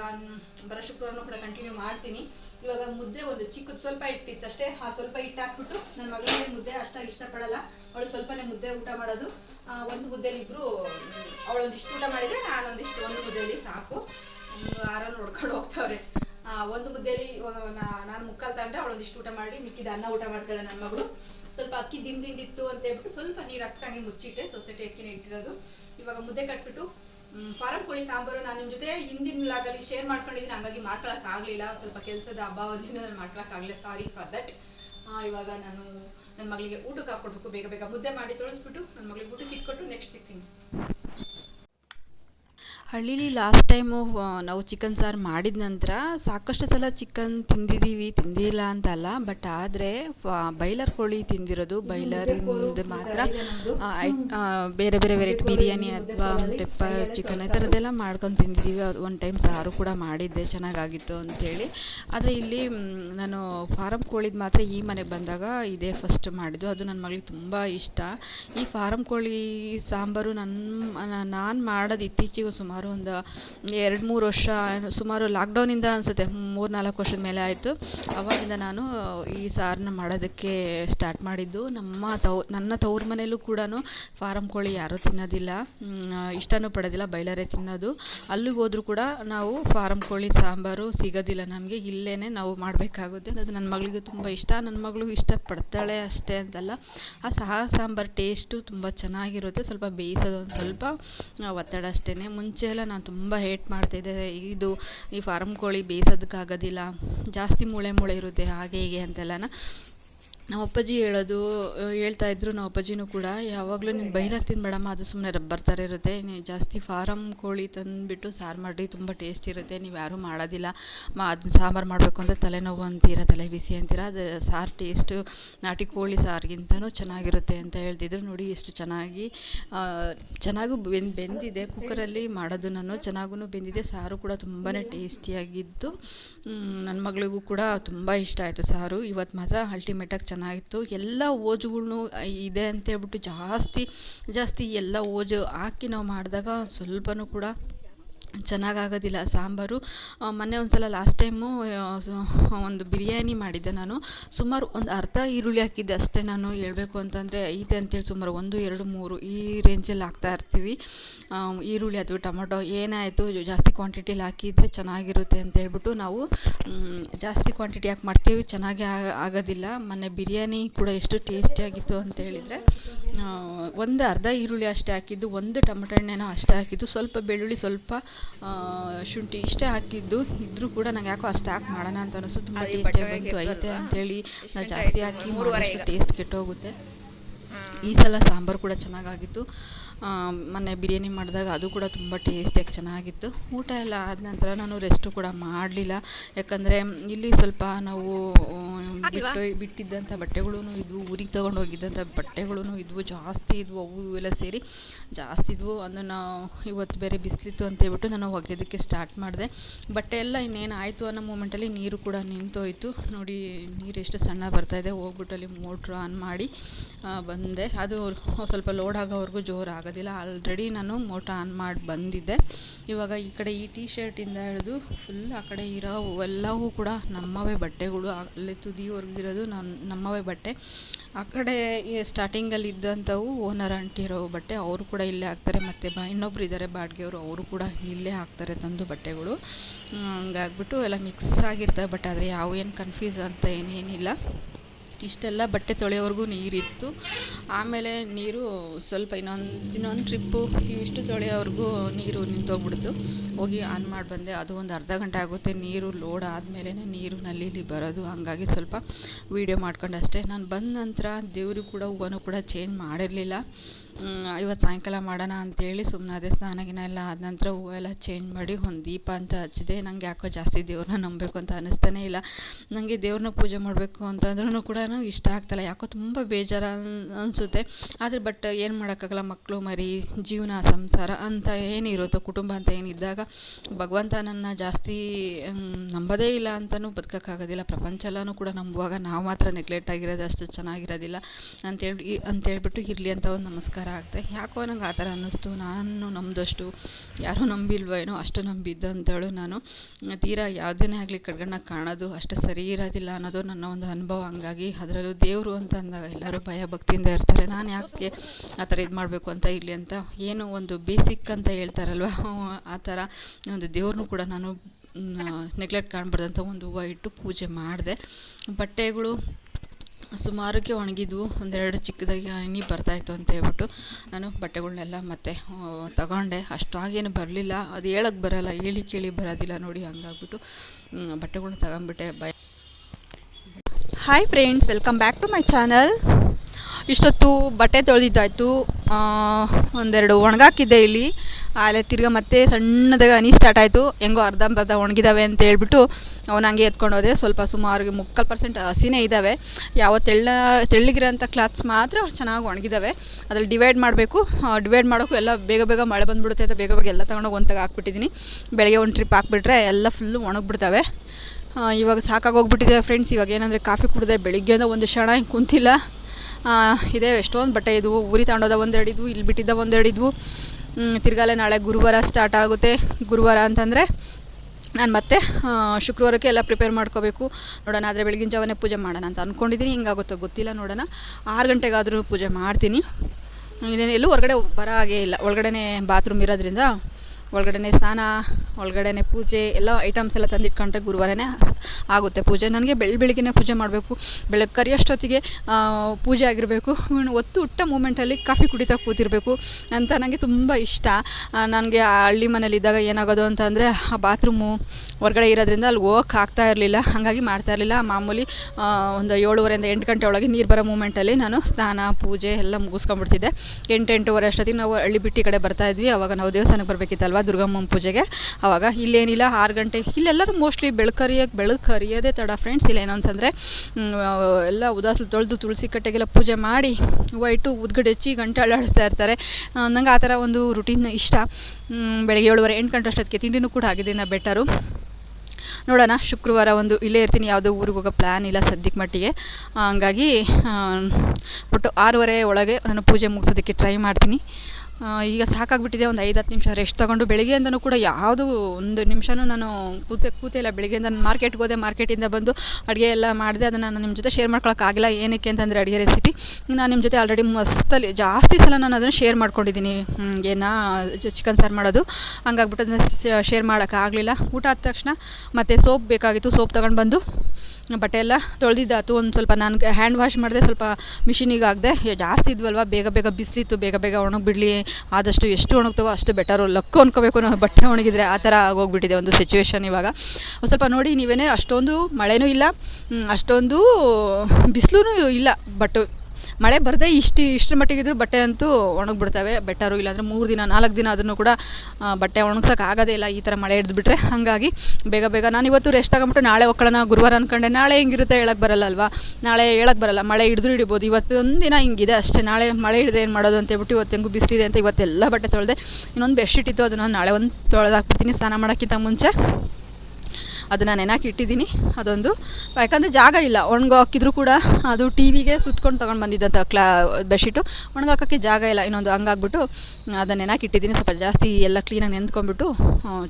ಬರೋ ಶುಕ್ರವಾರನೂ ಕೂಡ ಕಂಟಿನ್ಯೂ ಮಾಡ್ತೀನಿ. ಇವಾಗ ಮುದ್ದೆ ಒಂದು ಚಿಕ್ಕದು ಸ್ವಲ್ಪ ಇಟ್ಟಿತ್ತಷ್ಟೇ, ಆ ಸ್ವಲ್ಪ ಹಿಟ್ಟು ಹಾಕ್ಬಿಟ್ಟು ನನ್ನ ಮಗಳಿಗೆ ಮುದ್ದೆ ಅಷ್ಟಾಗಿ ಇಷ್ಟಪಡಲ್ಲ. ಅವಳು ಸ್ವಲ್ಪನೇ ಮುದ್ದೆ ಊಟ ಮಾಡೋದು. ಒಂದು ಮುದ್ದೆಲಿ ಇಬ್ರು ಅವಳೊಂದಿಷ್ಟು ಊಟ ಮಾಡಿದ್ರೆ ನಾನೊಂದಿಷ್ಟು, ಒಂದು ಮುದ್ದೆಯಲ್ಲಿ ಸಾಕು. ಆರ ನೋಡ್ಕೊಂಡು ಹೋಗ್ತಾವ್ರೆ. ಒಂದು ಮುದ್ದೆಯಲ್ಲಿ ನಾನು ಮುಕ್ಕಾಲು ತಗೊಂಡ್ರೆ ಅವಳೊಂದಿಷ್ಟು ಊಟ ಮಾಡಿ ಮಿಕ್ಕಿದ ಅನ್ನ ಊಟ ಮಾಡ್ತಾಳೆ ನನ್ನ ಮಗಳು. ಸ್ವಲ್ಪ ಅಕ್ಕಿ ದಿಂಡ್ ದಿಂಡಿತ್ತು ಅಂತ ಹೇಳ್ಬಿಟ್ಟು ಸ್ವಲ್ಪ ನೀರು ಹಾಕ್ತಂಗೆ ಮುಚ್ಚಿಟ್ಟೆ ಸೊಸೈಟಿ ಅಕ್ಕಿನ ಇಟ್ಟಿರೋದು. ಇವಾಗ ಮುದ್ದೆ ಕಟ್ಬಿಟ್ಟು ಫಾರಂ ಕೋಳಿ ಸಾಂಬಾರು ನಾನು ನಿಮ್ಮ ಜೊತೆ ಹಿಂದಿನ ಲಾಗಲ್ಲಿ ಶೇರ್ ಮಾಡ್ಕೊಂಡಿದ್ದೀನಿ ಹಂಗಾಗಿ ಮಾಡ್ಕೊಳಕ್ ಆಗಲಿಲ್ಲ. ಸ್ವಲ್ಪ ಕೆಲಸದ ಅಭಾವದಿಂದ ನಾನು ಮಾಡ್ಕೊಳಕ್ ಆಗಲಿಲ್ಲ. ಸಾರಿ ಫಾರ್ ದಟ್ ಇವಾಗ ನಾನು ನನ್ನ ಮಗಳಿಗೆ ಊಟಕ್ಕೆ ಹಾಕ್ಕೊಡ್ಬೇಕು. ಬೇಗ ಬೇಗ ಮುದ್ದೆ ಮಾಡಿ ತೊಳಸ್ಬಿಟ್ಟು ನನ್ನ ಮಗಳಿಗೆ ಊಟಕ್ಕೆ ಇಟ್ಕೊಟ್ಟು ನೆಕ್ಸ್ಟ್ ಸಿಗ್ತೀನಿ. ಹಳ್ಳೀಲಿ ಲಾಸ್ಟ್ ಟೈಮು ನಾವು ಚಿಕನ್ ಸಾರು ಮಾಡಿದ ನಂತರ ಸಾಕಷ್ಟು ಸಲ ಚಿಕನ್ ತಿಂದಿದ್ದೀವಿ ತಿಂದಿಲ್ಲ ಅಂತಲ್ಲ ಬಟ್ ಆದರೆ ಬೈಲರ್ ಕೋಳಿ ತಿಂದಿರೋದು ಬೈಲರಿಂದ ಮಾತ್ರ ಬೇರೆ ಬೇರೆ ವೆರೈಟಿ ಬಿರಿಯಾನಿ ಅಥವಾ ಪೆಪ್ಪರ್ ಚಿಕನ್ ಈ ಥರದ್ದೆಲ್ಲ ಮಾಡ್ಕೊಂಡು ತಿಂದಿದ್ದೀವಿ ಒನ್ ಟೈಮ್ ಸಾರು ಕೂಡ ಮಾಡಿದ್ದೆ, ಚೆನ್ನಾಗಾಗಿತ್ತು ಅಂತೇಳಿ. ಆದರೆ ಇಲ್ಲಿ ನಾನು ಫಾರಮ್ ಕೋಳಿದು ಮಾತ್ರ ಈ ಮನೆಗೆ ಬಂದಾಗ ಇದೇ ಫಸ್ಟ್ ಮಾಡಿದ್ದು. ಅದು ನನ್ನ ಮಗಳಿಗೆ ತುಂಬ ಇಷ್ಟ. ಈ ಫಾರಮ್ ಕೋಳಿ ಸಾಂಬಾರು ನನ್ನ ನಾನು ಮಾಡೋದು ಇತ್ತೀಚೆಗೆ ಸುಮಾರು ಒಂದು ಎರಡು ಮೂರು ವರ್ಷ, ಸುಮಾರು ಲಾಕ್ಡೌನಿಂದ ಅನಿಸುತ್ತೆ, ಮೂರು ನಾಲ್ಕು ವರ್ಷದ ಮೇಲೆ ಆಯಿತು. ಅವಾಗಿಂದ ನಾನು ಈ ಸಾರನ್ನ ಮಾಡೋದಕ್ಕೆ ಸ್ಟಾರ್ಟ್ ಮಾಡಿದ್ದು. ನಮ್ಮ ತವ್ ನನ್ನ ತವ್ರ ಮನೆಯಲ್ಲೂ ಕೂಡ ಫಾರಂ ಕೋಳಿ ಯಾರೂ ತಿನ್ನೋದಿಲ್ಲ. ಇಷ್ಟನೂ ಪಡೋದಿಲ್ಲ, ಬೈಲರೇ ತಿನ್ನೋದು. ಅಲ್ಲಿಗೆ ಹೋದರೂ ಕೂಡ ನಾವು ಫಾರಂ ಕೋಳಿ, ಸಾಂಬಾರು ಸಿಗೋದಿಲ್ಲ ನಮಗೆ. ಇಲ್ಲೇ ನಾವು ಮಾಡಬೇಕಾಗುತ್ತೆ. ಅದು ನನ್ನ ಮಗಳಿಗೆ ತುಂಬ ಇಷ್ಟ. ನನ್ನ ಮಗಳು ಇಷ್ಟಪಡ್ತಾಳೆ ಅಷ್ಟೇ ಅಂತಲ್ಲ. ಆ ಸಹ, ಸಾಂಬಾರು ಟೇಸ್ಟು ತುಂಬ ಚೆನ್ನಾಗಿರುತ್ತೆ. ಸ್ವಲ್ಪ ಬೇಯಿಸೋದು ಒಂದು ಸ್ವಲ್ಪ ಒತ್ತಡ ಅಷ್ಟೇ ಮುಂಚೆ ಎಲ್ಲ ನಾನು ತುಂಬ ಹೇಟ್ ಮಾಡ್ತಿದ್ದೆ. ಇದು ಈ ಫಾರಮ್ ಕೋಳಿ ಬೇಯಿಸೋದಕ್ಕಾಗೋದಿಲ್ಲ ಜಾಸ್ತಿ ಮೂಳೆ ಮೂಳೆ ಇರುತ್ತೆ ಹಾಗೆ ಹೀಗೆ ಅಂತೆಲ್ಲನ. ನಮ್ಮ ಅಪ್ಪಾಜಿ ಹೇಳೋದು ಹೇಳ್ತಾ ಇದ್ರು ನಮ್ಮ ಅಪ್ಪಾಜಿನೂ ಕೂಡ, ಯಾವಾಗಲೂ ನೀನು ಬೈಲರ್ ತಿನ್ಬೇಡಮ್ಮ ಅದು ಸುಮ್ಮನೆ ರಬ್ಬರ್ ಥರ ಇರುತ್ತೆ ನೀವು ಜಾಸ್ತಿ ಫಾರಮ್ ಕೋಳಿ ತಂದುಬಿಟ್ಟು ಸಾರು ಮಾಡಿ ತುಂಬ ಟೇಸ್ಟ್ ಇರುತ್ತೆ, ನೀವು ಯಾರೂ ಮಾಡೋದಿಲ್ಲ, ಮಾ ಅದನ್ನ ಸಾಂಬಾರು ಮಾಡಬೇಕು ಅಂದರೆ ತಲೆನೋವು ಅಂತೀರ, ತಲೆ ಬಿಸಿ ಅಂತೀರ, ಅದು ಸಾರು ಟೇಸ್ಟು, ನಾಟಿ ಕೋಳಿ ಸಾರಿಗಿಂತನೂ ಚೆನ್ನಾಗಿರುತ್ತೆ ಅಂತ ಹೇಳ್ತಿದ್ರು, ನೋಡಿ ಎಷ್ಟು ಚೆನ್ನಾಗಿ ಚೆನ್ನಾಗೂ ಬೆಂದ್ ಬೆಂದಿದೆ, ಕುಕ್ಕರಲ್ಲಿ ಮಾಡೋದು ನಾನು ಚೆನ್ನಾಗೂ ಬೆಂದಿದೆ, ಸಾರು ಕೂಡ ತುಂಬಾ ಟೇಸ್ಟಿಯಾಗಿದ್ದು ನನ್ನ ಮಗಳಿಗೂ ಕೂಡ ತುಂಬ ಇಷ್ಟ ಆಯಿತು ಸಾರು ಇವತ್ತು ಮಾತ್ರ ಅಲ್ಟಿಮೇಟಾಗಿ ಚೆನ್ನಾಗಿತ್ತು. ಎಲ್ಲ ಓಜುಗಳ್ನು ಇದೆ ಅಂತೇಳ್ಬಿಟ್ಟು ಜಾಸ್ತಿ ಜಾಸ್ತಿ ಎಲ್ಲ ಓಜು ಹಾಕಿ ನಾವು ಮಾಡಿದಾಗ ಸ್ವಲ್ಪನೂ ಕೂಡ ಚೆನ್ನಾಗಾಗೋದಿಲ್ಲ. ಸಾಂಬಾರು ಆ, ಮೊನ್ನೆ ಒಂದು ಸಲ ಲಾಸ್ಟ್ ಟೈಮು ಒಂದು ಬಿರಿಯಾನಿ ಮಾಡಿದ್ದೆ ನಾನು. ಸುಮಾರು ಒಂದು ಅರ್ಧ ಈರುಳ್ಳಿ ಹಾಕಿದ್ದೆ ಅಷ್ಟೇ ನಾನು. ಹೇಳಬೇಕು ಅಂತಂದರೆ ಐತೆ ಅಂತೇಳಿ ಸುಮಾರು ಒಂದು ಎರಡು ಮೂರು ಈ ರೇಂಜಲ್ಲಿ ಹಾಕ್ತಾ ಇರ್ತೀವಿ. ಈರುಳ್ಳಿ ಅಥವಾ ಟೊಮೊಟೊ ಏನಾಯಿತು ಜಾಸ್ತಿ ಕ್ವಾಂಟಿಟಿಲಿ ಹಾಕಿದರೆ ಚೆನ್ನಾಗಿರುತ್ತೆ ಅಂತ ಹೇಳ್ಬಿಟ್ಟು ನಾವು ಜಾಸ್ತಿ ಕ್ವಾಂಟಿಟಿ ಹಾಕಿ ಮಾಡ್ತೀವಿ. ಚೆನ್ನಾಗಿ ಆಗೋದಿಲ್ಲ. ಮೊನ್ನೆ ಬಿರಿಯಾನಿ ಕೂಡ ಎಷ್ಟು ಟೇಸ್ಟಿಯಾಗಿತ್ತು ಅಂತ ಹೇಳಿದರೆ ಒಂದು ಅರ್ಧ ಈರುಳ್ಳಿ ಅಷ್ಟೇ ಹಾಕಿದ್ದು ಒಂದು ಟೊಮೊಟೊ ಹಣ್ಣೇನೋ ಅಷ್ಟೇ ಹಾಕಿದ್ದು ಸ್ವಲ್ಪ ಬೆಳ್ಳುಳ್ಳಿ ಸ್ವಲ್ಪ ಶುಂಠಿ ಇಷ್ಟೇ ಹಾಕಿದ್ದು. ಇದ್ರೂ ಕೂಡ ನಂಗೆ ಯಾಕೋ ಅಷ್ಟು ಹಾಕಿ ಮಾಡೋಣ ಅಂತ ಅನಿಸ್ತು. ತುಂಬ ಟೇಸ್ಟ್ ಬಂತು. ಐತೆ ಅಂತೇಳಿ ನಾವು ಜಾಸ್ತಿ ಹಾಕಿ. ಟೇಸ್ಟ್ ಕೆಟ್ಟೋಗುತ್ತೆ. ಈ ಸಲ ಸಾಂಬಾರು ಕೂಡ ಚೆನ್ನಾಗಾಗಿತ್ತು. ಮೊನ್ನೆ ಬಿರಿಯಾನಿ ಮಾಡಿದಾಗ ಅದು ಕೂಡ ತುಂಬ ಟೇಸ್ಟಿಯಾಗಿ ಚೆನ್ನಾಗಿತ್ತು. ಊಟ ಎಲ್ಲ ಆದ ನಂತರ ನಾನು ರೆಸ್ಟು ಕೂಡ ಮಾಡಲಿಲ್ಲ. ಯಾಕಂದರೆ ಇಲ್ಲಿ ಸ್ವಲ್ಪ ನಾವು ಬಿಟ್ಟು ಬಿಟ್ಟಿದ್ದಂಥ ಬಟ್ಟೆಗಳೂ ಇದ್ವು ಊರಿಗೆ ತೊಗೊಂಡು ಹೋಗಿದ್ದಂಥ ಬಟ್ಟೆಗಳೂ ಇದ್ವು ಜಾಸ್ತಿ ಇದ್ವು ಅವು ಇವು ಎಲ್ಲ ಸೇರಿ ಜಾಸ್ತಿ ಇದ್ವು. ಅದನ್ನು ಇವತ್ತು ಬೇರೆ ಬಿಸಿಲಿತ್ತು ಅಂತೇಳ್ಬಿಟ್ಟು ನಾನು ಒಗೆಯೋದಕ್ಕೆ ಸ್ಟಾರ್ಟ್ ಮಾಡಿದೆ. ಬಟ್ಟೆ ಎಲ್ಲ ಇನ್ನೇನು ಆಯಿತು ಅನ್ನೋ ಮೂಮೆಂಟಲ್ಲಿ ನೀರು ಕೂಡ ನಿಂತೋಯ್ತು. ನೋಡಿ ನೀರು ಎಷ್ಟು ಸಣ್ಣ ಬರ್ತಾಯಿದೆ ಹೋಗ್ಬಿಟ್ಟು ಅಲ್ಲಿ ಮೋಟ್ರ್ ಆನ್ ಮಾಡಿ ಬಂದೆ. ಅದು ಸ್ವಲ್ಪ ಲೋಡ್ ಆಗೋವರೆಗೂ ಜೋರು ಆಗೋದಿಲ್ಲ ಆಲ್ರೆಡಿ ನಾನು ಮೋಟ ಆನ್ ಮಾಡಿ ಬಂದಿದ್ದೆ. ಇವಾಗ ಈ ಕಡೆ ಈ ಟೀ ಶರ್ಟಿಂದ ಹಿಡಿದು ಫುಲ್ ಆ ಕಡೆ ಇರೋ ಎಲ್ಲವೂ ಕೂಡ ನಮ್ಮವೇ ಬಟ್ಟೆಗಳು. ಅಲ್ಲಿ ತುದಿವರೆಗೂ ಇರೋದು ನನ್ನ ನಮ್ಮವೇ ಬಟ್ಟೆ. ಆ ಕಡೆ ಸ್ಟಾರ್ಟಿಂಗಲ್ಲಿ ಇದ್ದಂಥವು ಓನರ್ ಅಂಟಿರೋ ಬಟ್ಟೆ. ಅವರು ಕೂಡ ಇಲ್ಲೇ ಹಾಕ್ತಾರೆ. ಮತ್ತು ಬ, ಇನ್ನೊಬ್ರು ಇದ್ದಾರೆ ಬಾಡಿಗೆಯವರು. ಅವರು ಕೂಡ ಇಲ್ಲೇ ಹಾಕ್ತಾರೆ ತಂದು ಬಟ್ಟೆಗಳು. ಹಂಗಾಗ್ಬಿಟ್ಟು ಎಲ್ಲ ಮಿಕ್ಸ್ ಆಗಿರ್ತವೆ. ಬಟ್ ಆದರೆ ಯಾವ ಏನು ಕನ್ಫ್ಯೂಸ್ ಅಂತ ಏನೇನಿಲ್ಲ. ಇಷ್ಟೆಲ್ಲ ಬಟ್ಟೆ ತೊಳೆಯೋವರೆಗೂ ನೀರಿತ್ತು. ಆಮೇಲೆ ನೀರು ಸ್ವಲ್ಪ ಇನ್ನೊಂದು ಇನ್ನೊಂದು ಟ್ರಿಪ್ಪು ಇಷ್ಟು ತೊಳೆಯೋವರೆಗೂ ನೀರು ನಿಂತೋಗ್ಬಿಡ್ತು. ಹೋಗಿ ಆನ್ ಮಾಡಿ ಬಂದೆ ಅದು ಒಂದು ಅರ್ಧ ಗಂಟೆ ಆಗುತ್ತೆ ನೀರು ಲೋಡ್ ಆದಮೇಲೆ ನೀರು ನಲ್ಲಿಲಿ ಬರೋದು. ಹಾಗಾಗಿ ಸ್ವಲ್ಪ ವೀಡಿಯೋ ಮಾಡ್ಕೊಂಡು ಅಷ್ಟೇ. ನಾನು ಬಂದ ನಂತರ ದೇವ್ರಿಗೆ ಕೂಡ ಹೂವನ್ನು ಕೂಡ ಚೇಂಜ್ ಮಾಡಿರಲಿಲ್ಲ. ಇವತ್ತು ಸಾಯಂಕಾಲ ಮಾಡೋಣ ಅಂತೇಳಿ ಸುಮ್ಮನೆ ಅದೇ ಸ್ನಾನ ಗಿನ ಎಲ್ಲ ಆದ ನಂತರ ಎಲ್ಲ ಚೇಂಜ್ ಮಾಡಿ ಒಂದು ದೀಪ ಅಂತ ಹಚ್ಚಿದೆ. ನಂಗೆ ಯಾಕೋ ಜಾಸ್ತಿ ದೇವ್ರನ್ನ ನಂಬಬೇಕು ಅಂತ ಅನ್ನಿಸ್ತಾನೆ ಇಲ್ಲ. ನನಗೆ ದೇವ್ರನ್ನ ಪೂಜೆ ಮಾಡಬೇಕು ಅಂತಂದ್ರೂ ಕೂಡ ಇಷ್ಟ ಆಗ್ತಾಯಿಲ್ಲ ಯಾಕೋ ತುಂಬ ಬೇಜಾರು ಅನ್- ಅನಿಸುತ್ತೆ. ಆದರೆ ಬಟ್ ಏನು ಮಾಡೋಕ್ಕಾಗಲ್ಲ? ಮಕ್ಕಳು ಮರಿ, ಜೀವನ ಸಂಸಾರ ಅಂತ ಏನಿರುತ್ತೋ, ಕುಟುಂಬ ಅಂತ ಏನಿದ್ದಾಗ ಭಗವಂತ ನನ್ನ ಜಾಸ್ತಿ ನಂಬೋದೇ ಇಲ್ಲ ಅಂತಲೂ ಬದುಕೋಕ್ಕಾಗೋದಿಲ್ಲ. ಪ್ರಪಂಚ ಎಲ್ಲನೂ ಕೂಡ ನಂಬುವಾಗ ನಾವು ಮಾತ್ರ ನೆಗ್ಲೆಕ್ಟ್ ಆಗಿರೋದು ಅಷ್ಟು ಚೆನ್ನಾಗಿರೋದಿಲ್ಲ. ಅಂತೇಳಿ, ಅಂತೇಳ್ಬಿಟ್ಟು ಇರಲಿ ಅಂತ ಒಂದು ನಮಸ್ಕಾರ. ಆಗ್ತೆ ಯಾಕೋ ನಂಗೆ ಆ ಥರ ಅನ್ನಿಸ್ತು. ನಾನು ನಂಬಿದಷ್ಟು ಯಾರೂ ನಂಬಿಲ್ವೋ ಏನೋ ಅಷ್ಟು ನಂಬಿದ್ದು ಅಂತೇಳು ನಾನು. ತೀರಾ ಯಾವುದೇ ಆಗಲಿ ಕಡ್ಗಣ್ಣ ಕಾಣೋದು ಅಷ್ಟು ಸರಿ ಇರೋದಿಲ್ಲ ಅನ್ನೋದು ನನ್ನ ಒಂದು ಅನುಭವ. ಹಂಗಾಗಿ ಅದರಲ್ಲೂ ದೇವರು ಅಂತ ಅಂದಾಗ ಎಲ್ಲರೂ ಭಯ ಭಕ್ತಿಯಿಂದ ಇರ್ತಾರೆ. ನಾನು ಯಾಕೆ ಆ ಥರ ಇದು ಮಾಡಬೇಕು ಅಂತ ಇರಲಿ ಅಂತ ಏನು ಒಂದು ಬೇಸಿಕ್ ಅಂತ ಹೇಳ್ತಾರಲ್ವ? ಆ ಥರ ಒಂದು ದೇವ್ರನ್ನೂ ಕೂಡ ನಾನು ನೆಗ್ಲೆಕ್ಟ್ ಕಾಣಬಾರ್ದಂತ ಒಂದು ಹೂವು ಇಟ್ಟು ಪೂಜೆ ಮಾಡಿದೆ. ಬಟ್ಟೆಗಳು ಸುಮಾರಕ್ಕೆ ಒಣಗಿದ್ವು. ಒಂದೆರಡು ಚಿಕ್ಕದಾಗಿ ಹನಿ ಬರ್ತಾಯಿತ್ತು ಅಂತ ಹೇಳ್ಬಿಟ್ಟು ನಾನು ಬಟ್ಟೆಗಳನ್ನೆಲ್ಲ ಮತ್ತೆ ತಗೊಂಡೆ. ಅಷ್ಟಾಗೇನು ಬರಲಿಲ್ಲ. ಅದು ಹೇಳಕ್ಕೆ ಬರಲ್ಲ, ಹೇಳಿ ಕೇಳಿ ಬರೋದಿಲ್ಲ ನೋಡಿ ಹಂಗಾಗ್ಬಿಟ್ಟು ಬಟ್ಟೆಗಳ್ನ ತಗೊಂಬಿಟ್ಟೆ bye hi friends welcome back to my channel ಇಷ್ಟೊತ್ತು ಬಟ್ಟೆ ತೊಳೆದಿದ್ದಾಯ್ತು. ಒಂದೆರಡು ಒಣಗಾಕಿದ್ದೆ ಇಲ್ಲಿ. ಆಲೆ ತಿರ್ಗಿ ಮತ್ತೆ ಸಣ್ಣದಾಗಿ ಅನಿ ಸ್ಟಾರ್ಟ್ ಆಯಿತು. ಹೆಂಗೋ ಅರ್ಧಂಬರ್ಧ ಒಣಗಿದಾವೆ ಅಂತ ಹೇಳ್ಬಿಟ್ಟು ಅವನು ಹಂಗೆ ಎತ್ಕೊಂಡು ಹೋದೆ. ಸ್ವಲ್ಪ ಸುಮಾರು ಮುಕ್ಕಾಲು ಪರ್ಸೆಂಟ್ ಹಸಿನೇ ಇದ್ದಾವೆ ಯಾವ ತೆಳ್ಳ, ತೆಳ್ಳಗಿರೋಂಥ ಕ್ಲಾತ್ಸ್ ಮಾತ್ರ ಚೆನ್ನಾಗಿ ಒಣಗಿದ್ದಾವೆ ಅದ್ರಲ್ಲಿ ಡಿವೈಡ್ ಮಾಡಬೇಕು. ಡಿವೈಡ್ ಮಾಡೋಕ್ಕೂ ಎಲ್ಲ ಬೇಗ ಬೇಗ ಮಳೆ ಬಂದುಬಿಡುತ್ತೆ ಅಂತ ಬೇಗ ಬೇಗ ಎಲ್ಲ ತಗೊಂಡೋಗಿ ಒಂದಾಗ ಹಾಕ್ಬಿಟ್ಟಿದ್ದೀನಿ ಬೆಳಗ್ಗೆ ಒಂದು ಟ್ರಿಪ್ ಹಾಕ್ಬಿಟ್ರೆ ಎಲ್ಲ ಫುಲ್ಲು ಒಣಗಿಬಿಡ್ತವೆ. ಇವಾಗ ಸಾಕಾಗೋಗ್ಬಿಟ್ಟಿದೆ ಫ್ರೆಂಡ್ಸ್ ಇವಾಗ ಏನಂದರೆ ಕಾಫಿ ಕುಡಿದೆ ಬೆಳಿಗ್ಗೆಯಿಂದ ಒಂದು ಕ್ಷಣ ಹಿಂಗೆ ಕುಂತಿಲ್ಲ. ಇದೆ ಎಷ್ಟೊಂದು ಬಟ್ಟೆ ಇದ್ವು ಉರಿ ತಗೊಂಡೋದ ಒಂದೆರಡು ಇದ್ವು ಇಲ್ಲಿ ಬಿಟ್ಟಿದ್ದ ಒಂದೆರಡು ಇದ್ವು ಹ್ಮ್, ತಿರ್ಗಾಲೆ ನಾಳೆ ಗುರುವಾರ ಸ್ಟಾರ್ಟ್ ಆಗುತ್ತೆ. ಗುರುವಾರ ಅಂತಂದರೆ ನಾನು ಮತ್ತೆ ಶುಕ್ರವಾರಕ್ಕೆ ಎಲ್ಲ ಪ್ರಿಪೇರ್ ಮಾಡ್ಕೋಬೇಕು. ನೋಡೋಣ ಆದರೆ ಬೆಳಗಿನ ಜಾವನೇ ಪೂಜೆ ಮಾಡೋಣ ಅಂತ ಅಂದ್ಕೊಂಡಿದ್ದೀನಿ ಹಿಂಗಾಗುತ್ತೋ ಗೊತ್ತಿಲ್ಲ ನೋಡೋಣ. ಆರು ಗಂಟೆಗಾದರೂ ಪೂಜೆ ಮಾಡ್ತೀನಿ. ಇನ್ನೇನು ಎಲ್ಲೂ ಹೊರಗಡೆ ಬರೋ ಹಾಗೇ ಇಲ್ಲ. ಒಳಗಡೆ ಬಾತ್ರೂಮ್ ಇರೋದ್ರಿಂದ ಒಳಗಡೆನೆ ಸ್ನಾನ, ಒಳಗಡೆನೆ ಪೂಜೆ, ಎಲ್ಲ ಐಟಮ್ಸ್ ಎಲ್ಲ ತಂದಿಟ್ಕೊಂಡ್ರೆ ಗುರುವಾರನೇ ಆಗುತ್ತೆ ಪೂಜೆ. ನನಗೆ ಬೆಳ, ಬೆಳಿಗ್ಗೆನೇ ಪೂಜೆ ಮಾಡಬೇಕು. ಬೆಳಗ್ಗೆ ಕರಿಯಷ್ಟೊತ್ತಿಗೆ ಪೂಜೆ ಆಗಿರಬೇಕು. ಒತ್ತು ಹುಟ್ಟ ಮೂಮೆಂಟಲ್ಲಿ ಕಾಫಿ ಕುಡಿತಾ ಕೂತಿರಬೇಕು ಅಂತ ನನಗೆ ತುಂಬ ಇಷ್ಟ. ನನಗೆ ಹಳ್ಳಿ ಮನೇಲಿದ್ದಾಗ ಏನಾಗೋದು ಅಂತಂದರೆ ಆ ಬಾತ್ರೂಮು ಹೊರಗಡೆ ಇರೋದ್ರಿಂದ ಅಲ್ಲಿ ಹೋಗಕ್ಕೆ ಆಗ್ತಾ ಇರಲಿಲ್ಲ. ಹಾಗಾಗಿ ಮಾಡ್ತಾ ಇರಲಿಲ್ಲ. ಮಾಮೂಲಿ ಒಂದು ಏಳುವರೆಯಿಂದ ಎಂಟು ಗಂಟೆ ಒಳಗೆ ನೀರು ಬರೋ ಮೂಮೆಂಟಲ್ಲಿ ನಾನು ಸ್ನಾನ, ಪೂಜೆ ಎಲ್ಲ ಮುಗಿಸ್ಕೊಂಡ್ಬಿಡ್ತಿದ್ದೆ. ಎಂಟು, ಎಂಟೂವರೆ ಅಷ್ಟೊತ್ತಿಗೆ ನಾವು ಹಳ್ಳಿ ಬಿಟ್ಟಿ ಕಡೆ ಬರ್ತಾ ಇದ್ವಿ. ಅವಾಗ ನಾವು ದೇವಸ್ಥಾನಕ್ಕೆ ಬರಬೇಕಿತ್ತಲ್ವ? ದುರ್ಗಮ್ಮನ ಪೂಜೆಗೆ? ಅವಾಗ ಇಲ್ಲೇನಿಲ್ಲ, ಆರು ಗಂಟೆ, ಇಲ್ಲೆಲ್ಲರೂ ಮೋಸ್ಟ್ಲಿ ಬೆಳಕರಿಯೋಕ್ಕೆ ಬೆಳಕು ಹರಿಯೋದೇ ತಡ ಫ್ರೆಂಡ್ಸ್ ಇಲ್ಲ ಏನಂತಂದರೆ ಎಲ್ಲ ಉದಾಸಲು ತೊಳೆದು ತುಳಸಿ ಕಟ್ಟೆಗೆಲ್ಲ ಪೂಜೆ ಮಾಡಿ, ವೈಟು ಉದ್ಗಡೆ ಹಚ್ಚಿ ಗಂಟೆ ಅಳಾಡಿಸ್ತಾ ಇರ್ತಾರೆ ನಂಗೆ ಆ ಥರ ಒಂದು ರುಟೀನ್ ಇಷ್ಟ. ಬೆಳಗ್ಗೆ ಏಳುವರೆ, ಎಂಟು ಗಂಟೆ ಅಷ್ಟೊತ್ತಿಗೆ ತಿಂಡಿನೂ ಕೂಡ ಆಗಿದೆ ನಾ ಬೆಟರು ನೋಡೋಣ, ಶುಕ್ರವಾರ ಒಂದು ಇಲ್ಲೇ ಇರ್ತೀನಿ, ಯಾವುದೋ ಊರಿಗೆ ಹೋಗೋ ಪ್ಲ್ಯಾನ್ ಇಲ್ಲ ಸದ್ಯಕ್ಕೆ ಮಟ್ಟಿಗೆ. ಹಂಗಾಗಿ ಒಟ್ಟು ಆರೂವರೆ ಒಳಗೆ ನಾನು ಪೂಜೆ ಮುಗಿಸೋದಕ್ಕೆ ಟ್ರೈ ಮಾಡ್ತೀನಿ. ಈಗ ಸಾಕಾಗ್ಬಿಟ್ಟಿದೆ ಒಂದು ಐದು ಹತ್ತು ನಿಮಿಷ ರೆಸ್ಟ್ ತೊಗೊಂಡು ಬೆಳಗ್ಗೆಯಿಂದನೂ ಕೂಡ ಯಾವುದು ಒಂದು ನಿಮಿಷನೂ ನಾನು ಕೂತೆ ಇಲ್ಲ ಬೆಳಗ್ಗೆಯಿಂದ ನಾನು ಮಾರ್ಕೆಟ್ಗೆ ಹೋದೆ ಮಾರ್ಕೆಟಿಂದ ಬಂದು ಅಡುಗೆ ಎಲ್ಲ ಮಾಡಿದೆ, ಅದನ್ನು ನಾನು ನಿಮ್ಮ ಜೊತೆ ಶೇರ್ ಮಾಡ್ಕೊಳಕ್ಕಾಗಿಲ್ಲ ಏನಕ್ಕೆ ಅಂತಂದರೆ ಅಡುಗೆ ರೆಸಿಪಿ ನಾನು ನಿಮ್ಮ ಜೊತೆ ಆಲ್ರೆಡಿ ಮಸ್ತಲ್ಲಿ ಜಾಸ್ತಿ ಸಲ ನಾನು ಅದನ್ನು ಶೇರ್ ಮಾಡ್ಕೊಂಡಿದ್ದೀನಿ ಏನು ಚಿಕನ್ ಸಾರು ಮಾಡೋದು. ಹಂಗಾಗ್ಬಿಟ್ಟು ಅದನ್ನು ಶೇರ್ ಮಾಡೋಕ್ಕಾಗಲಿಲ್ಲ ಊಟ ಆದ ತಕ್ಷಣ ಮತ್ತು ಸೋಪ್ ಬೇಕಾಗಿತ್ತು. ಸೋಪ್ ತೊಗೊಂಡು ಬಂದು ಬಟ್ಟೆ ಎಲ್ಲ ತೊಳೆದಿದ್ದಾತು. ಒಂದು ಸ್ವಲ್ಪ ನಾನು ಹ್ಯಾಂಡ್ ವಾಶ್ ಮಾಡಿದೆ, ಸ್ವಲ್ಪ ಮಿಷಿನಿಗೆ ಹಾಕಿದೆ. ಜಾಸ್ತಿ ಇದ್ವಲ್ವ? ಬೇಗ ಬೇಗ ಬಿಸಿಲಿತ್ತು, ಬೇಗ ಬೇಗ ಒಣಗಿಬಿಡಲಿ. ಆದಷ್ಟು ಎಷ್ಟು ಒಣಗ್ತವೋ ಅಷ್ಟು ಬೆಟರು ಲಕ್ಕು ಅನ್ಕೋಬೇಕು ನಾವು ಬಟ್ಟೆ ಒಣಗಿದ್ರೆ ಆ ಥರ ಆಗೋಗ್ಬಿಟ್ಟಿದೆ ಒಂದು ಸಿಚುವೇಶನ್ ಇವಾಗ. ಸ್ವಲ್ಪ ನೋಡಿ ನೀವೇ ಅಷ್ಟೊಂದು ಮಳೆನೂ ಇಲ್ಲ ಅಷ್ಟೊಂದು ಬಿಸಿಲೂ ಇಲ್ಲ ಬಟ್ ಮಳೆ ಬರದೇ ಇಷ್ಟು ಇಷ್ಟರ ಮಟ್ಟಿಗಿದ್ರು ಬಟ್ಟೆ ಅಂತೂ ಒಣಗಿಬಿಡ್ತವೆ. ಬೆಟ್ಟರು ಇಲ್ಲಾಂದರೆ ಮೂರು ದಿನ, ನಾಲ್ಕು ದಿನ ಅದನ್ನು ಕೂಡ ಬಟ್ಟೆ ಒಣಗ್ಸೋಕೆ ಆಗೋದೇ ಇಲ್ಲ ಈ ಥರ ಮಳೆ ಹಿಡಿದ್ಬಿಟ್ರೆ. ಹಾಗಾಗಿ ಬೇಗ ಬೇಗ ನಾನು ಇವತ್ತು ರೆಸ್ಟ್ ತಗೊಂಬಿಟ್ಟು ನಾಳೆ ಒಕ್ಕಳನ ಗುರುವಾರ ಅಂದ್ಕೊಂಡೆ ನಾಳೆ ಹಿಂಗಿರುತ್ತೆ ಹೇಳಕ್ಕೆ ಬರಲ್ಲ ಅಲ್ವಾ ನಾಳೆ ಹೇಳಕ್ಕೆ ಬರಲ್ಲ. ಮಳೆ ಹಿಡಿದ್ರು ಹಿಡಿಬೋದು. ಇವತ್ತು ದಿನ ಹಿಂಗಿದೆ ಅಷ್ಟೇ. ನಾಳೆ ಮಳೆ ಹಿಡಿದ್ರೆ ಏನು ಮಾಡೋದು ಅಂತ ಹೇಳ್ಬಿಟ್ಟು ಇವತ್ತು ಹೆಂಗೂ ಬಿಸಿಲಿದೆ ಅಂತ ಇವತ್ತೆಲ್ಲ ಬಟ್ಟೆ ತೊಳೆದೆ. ಇನ್ನೊಂದು ಬೆಡ್ಶೀಟ್ ಇತ್ತು, ಅದನ್ನು ನಾಳೆ ಒಂದು ತೊಳೆದಾಕ್ಬಿಡ್ತೀನಿ ಸ್ನಾನ ಮಾಡೋಕ್ಕಿಂತ ಮುಂಚೆ. ಅದನ್ನು ನೆನಕ್ಕೆ ಇಟ್ಟಿದ್ದೀನಿ ಅದೊಂದು, ಯಾಕಂದರೆ ಜಾಗ ಇಲ್ಲ. ಒಣಗಾಕಿದ್ರು ಕೂಡ ಅದು ಟಿ ವಿಗೆ ಸುತ್ಕೊಂಡು ತೊಗೊಂಡು ಬಂದಿದ್ದಂಥ ಕ್ಲಾ, ಬೆಡ್ಶೀಟು. ಒಣಗಾಕೋಕ್ಕೆ ಜಾಗ ಇಲ್ಲ. ಇನ್ನೊಂದು ಹಂಗಾಗ್ಬಿಟ್ಟು ಅದನ್ನು ನೆನಕ್ಕೆ ಇಟ್ಟಿದ್ದೀನಿ ಸ್ವಲ್ಪ ಜಾಸ್ತಿ ಎಲ್ಲ ಕ್ಲೀನಾಗಿ ನೆಂದ್ಕೊಂಡ್ಬಿಟ್ಟು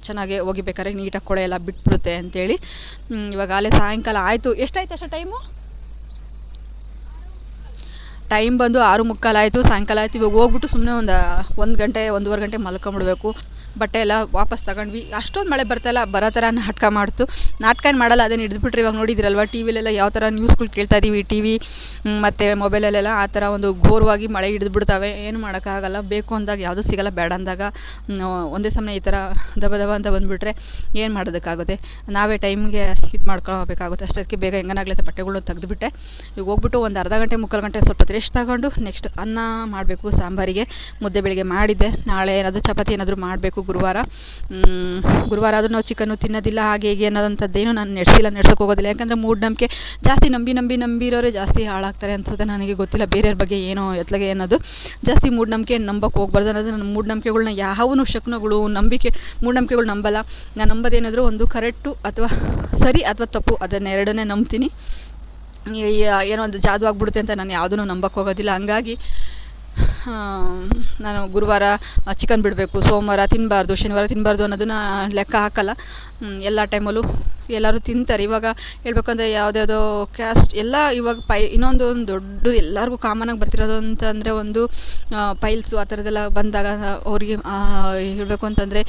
ಚೆನ್ನಾಗೆ ಒಗಿಬೇಕಾದ್ರೆ ನೀಟಾಗಿ ಕೊಳೆ ಎಲ್ಲ ಬಿಟ್ಬಿಡುತ್ತೆ ಅಂತೇಳಿ. ಇವಾಗ ಅಲ್ಲೇ ಸಾಯಂಕಾಲ ಆಯಿತು. ಎಷ್ಟಾಯ್ತು ಅಷ್ಟು ಟೈಮು ಟೈಮ್ ಬಂದು ಆರು ಮುಕ್ಕಾಲು ಆಯಿತು. ಸಾಯಂಕಾಲ ಆಯಿತು. ಇವಾಗ ಹೋಗ್ಬಿಟ್ಟು ಸುಮ್ಮನೆ ಒಂದು ಒಂದು ಗಂಟೆ, ಒಂದೂವರೆ ಗಂಟೆ ಮಲ್ಕೊಂಬಿಡ್ಬೇಕು. ಬಟ್ಟೆ ಎಲ್ಲ ವಾಪಸ್ ತಗೊಂಡ್ವಿ. ಅಷ್ಟೊಂದು ಮಳೆ ಬರ್ತಲ್ಲ, ಬರೋ ಥರ ನಾಟಕ ಮಾಡ್ತು. ನಾಟಕ ಏನು ಮಾಡಲ್ಲ, ಅದನ್ನು ಹಿಡಿದ್ಬಿಟ್ರೆ ಇವಾಗ ನೋಡಿದಿರಲ್ವ, ಟಿ ವಿಲೆಲ್ಲ ಯಾವ ಥರ ನ್ಯೂಸ್ಗಳು ಕೇಳ್ತಾ ಇದ್ದೀವಿ ಟಿ ವಿ ಮತ್ತು ಮೊಬೈಲಲ್ಲೆಲ್ಲ ಆ ಥರ ಒಂದು ಘೋರವಾಗಿ ಮಳೆ ಹಿಡಿದ್ಬಿಡ್ತಾವೆ. ಏನು ಮಾಡೋಕ್ಕಾಗಲ್ಲ, ಬೇಕು ಅಂದಾಗ ಯಾವುದೂ ಸಿಗಲ್ಲ, ಬೇಡ ಅಂದಾಗ ಒಂದೇ ಸಮಯ ಈ ಥರ ದಬ ದಬ ಅಂತ ಬಂದುಬಿಟ್ರೆ ಏನು ಮಾಡೋದಕ್ಕಾಗುತ್ತೆ? ನಾವೇ ಟೈಮ್ಗೆ ಇದು ಮಾಡ್ಕೊಳ್ಬೇಕಾಗುತ್ತೆ. ಅಷ್ಟಕ್ಕೆ ಬೇಗ ಹೆಂಗನಾಗಲಿದೆ ಬಟ್ಟೆಗಳು ತೆಗೆದುಬಿಟ್ಟೆ. ಈಗ ಹೋಗ್ಬಿಟ್ಟು ಒಂದು ಅರ್ಧ ಗಂಟೆ, ಮುಕ್ಕಾಲು ಗಂಟೆ ಸ್ವಲ್ಪ ರೆಸ್ಟ್ ತಗೊಂಡು ನೆಕ್ಸ್ಟ್ ಅನ್ನ ಮಾಡಬೇಕು, ಸಾಂಬಾರಿಗೆ. ಮುದ್ದೆ ಬೆಳಿಗ್ಗೆ ಮಾಡಿದ್ದೆ. ನಾಳೆ ಏನಾದರೂ ಚಪಾತಿ ಏನಾದರೂ ಮಾಡಬೇಕು ಗುರುವಾರ. ಗುರುವಾರ ಆದರೂ ನಾವು ಚಿಕನ್ನು ತಿನ್ನೋದಿಲ್ಲ, ಹಾಗೆ ಹೀಗೆ ಅನ್ನೋದಂಥದ್ದೇನು ನಾನು ನಡೆಸಿಲ್ಲ, ನಡ್ಸೋಕೆ ಹೋಗೋದಿಲ್ಲ. ಯಾಕಂದರೆ ಮೂಢನಂಬಿಕೆ ಜಾಸ್ತಿ ನಂಬಿ ನಂಬಿ ನಂಬಿರೋರೇ ಜಾಸ್ತಿ ಹಾಳಾಗ್ತಾರೆ ಅನ್ಸುತ್ತೆ, ನನಗೆ ಗೊತ್ತಿಲ್ಲ ಬೇರೆಯವ್ರ ಬಗ್ಗೆ ಏನೋ ಎತ್ತಲಗೆ ಅನ್ನೋದು. ಜಾಸ್ತಿ ಮೂಢನಂಬಿಕೆ ನಂಬಕ್ಕೆ ಹೋಗ್ಬಾರ್ದು ಅನ್ನೋದು ನನ್ನ ಮೂಢನಂಬಿಕೆಗಳನ್ನ ಯಾವನು ಶಕ್ನಗಳು ನಂಬಿಕೆ ಮೂಢನಂಬಿಕೆಗಳು ನಂಬಲ್ಲ. ನಾನು ನಂಬೋದೇನಾದರೂ ಒಂದು ಕರೆಕ್ಟು ಅಥವಾ ಸರಿ ಅಥವಾ ತಪ್ಪು, ಅದನ್ನೆರಡನ್ನೇ ನಂಬ್ತೀನಿ. ಏನೋ ಒಂದು ಜಾದು ಆಗ್ಬಿಡುತ್ತೆ ಅಂತ ನಾನು ಯಾವುದನ್ನು ನಂಬಕ್ಕೆ ಹೋಗೋದಿಲ್ಲ. ಹಂಗಾಗಿ ನಾನು ಗುರುವಾರ ಚಿಕನ್ ಬಿಡಬೇಕು ಸೋಮವಾರ ತಿನ್ನಬಾರ್ದು ಶನಿವಾರ ತಿನ್ನಬಾರ್ದು ಅನ್ನೋದನ್ನ ಲೆಕ್ಕ ಹಾಕಲ್ಲ. ಎಲ್ಲ ಟೈಮಲ್ಲೂ ಎಲ್ಲರೂ ತಿಂತಾರೆ. ಇವಾಗ ಹೇಳ್ಬೇಕಂದ್ರೆ ಯಾವುದ್ಯಾವುದೋ ಕ್ಯಾಸ್ಟ್ ಎಲ್ಲ ಇವಾಗ ಪೈ ಇನ್ನೊಂದು ಒಂದು ದೊಡ್ಡ ಎಲ್ಲರಿಗೂ ಕಾಮನಾಗಿ ಬರ್ತಿರೋದು ಅಂತಂದರೆ ಒಂದು ಪೈಲ್ಸು ಆ ಥರದ್ದೆಲ್ಲ ಬಂದಾಗ ಅವ್ರಿಗೆ ಹೇಳಬೇಕು ಅಂತಂದರೆ